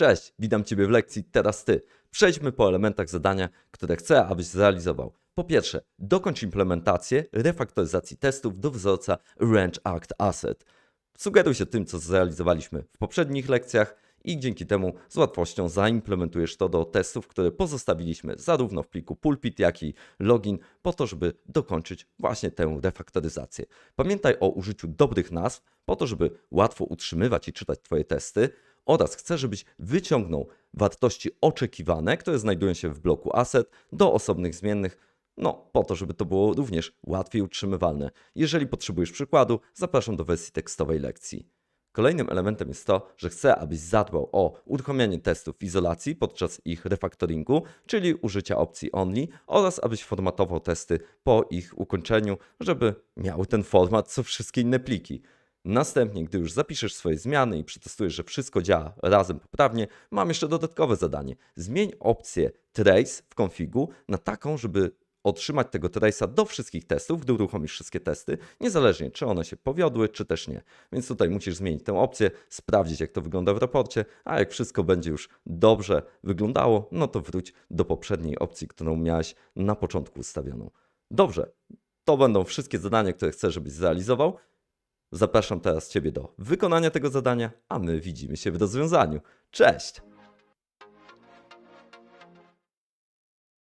Cześć, witam Ciebie w lekcji Teraz Ty. Przejdźmy po elementach zadania, które chcę, abyś zrealizował. Po pierwsze, dokończ implementację refaktoryzacji testów do wzorca Range Act Asset. Sugeruj się tym, co zrealizowaliśmy w poprzednich lekcjach i dzięki temu z łatwością zaimplementujesz to do testów, które pozostawiliśmy zarówno w pliku pulpit, jak i login, po to, żeby dokończyć właśnie tę refaktoryzację. Pamiętaj o użyciu dobrych nazw, po to, żeby łatwo utrzymywać i czytać Twoje testy oraz chcę, żebyś wyciągnął wartości oczekiwane, które znajdują się w bloku asset do osobnych zmiennych, no po to, żeby to było również łatwiej utrzymywalne. Jeżeli potrzebujesz przykładu, zapraszam do wersji tekstowej lekcji. Kolejnym elementem jest to, że chcę, abyś zadbał o uruchomienie testów w izolacji podczas ich refaktoringu, czyli użycia opcji only oraz abyś formatował testy po ich ukończeniu, żeby miały ten format co wszystkie inne pliki. Następnie, gdy już zapiszesz swoje zmiany i przetestujesz, że wszystko działa razem poprawnie, mam jeszcze dodatkowe zadanie. Zmień opcję Trace w konfigu na taką, żeby otrzymać tego trace'a do wszystkich testów, gdy uruchomisz wszystkie testy, niezależnie czy one się powiodły, czy też nie. Więc tutaj musisz zmienić tę opcję, sprawdzić jak to wygląda w raporcie, a jak wszystko będzie już dobrze wyglądało, no to wróć do poprzedniej opcji, którą miałeś na początku ustawioną. Dobrze, to będą wszystkie zadania, które chcę, żebyś zrealizował. Zapraszam teraz Ciebie do wykonania tego zadania, a my widzimy się w rozwiązaniu. Cześć!